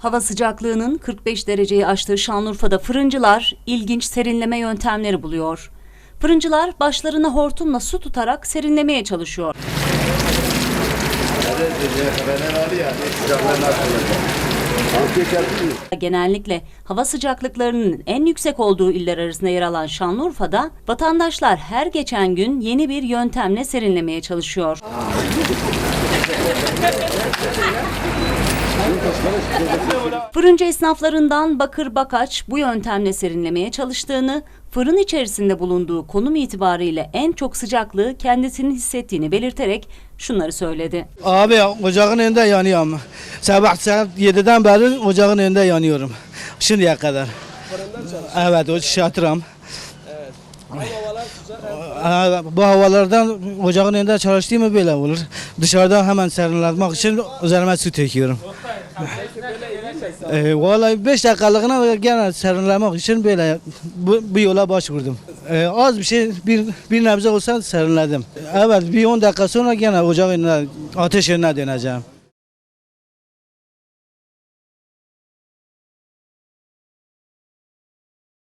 Hava sıcaklığının 45 dereceyi aştığı Şanlıurfa'da fırıncılar ilginç serinleme yöntemleri buluyor. Fırıncılar başlarına hortumla su tutarak serinlemeye çalışıyor. Genellikle hava sıcaklıklarının en yüksek olduğu iller arasında yer alan Şanlıurfa'da vatandaşlar her geçen gün yeni bir yöntemle serinlemeye çalışıyor. Fırıncı esnaflarından Bakır Bakaç bu yöntemle serinlemeye çalıştığını, fırın içerisinde bulunduğu konum itibariyle en çok sıcaklığı kendisinin hissettiğini belirterek şunları söyledi. Abi ocağın önünde yanıyorum. Sabah saat 7'den beri ocağın önünde yanıyorum. Şimdiye kadar. Evet o şatıram. Bu havalardan ocağın önünde çalıştığımı böyle olur. Dışarıda hemen serinletmek için üzerime su döküyorum. Ee, vallahi 5 dakikalığına gene serinlemek için böyle bu, bu yola başvurdum. Ee, az bir şey bir, bir nebze olsa serinledim. Evet bir 10 dakika sonra gene ocağın ateş önüne döneceğim.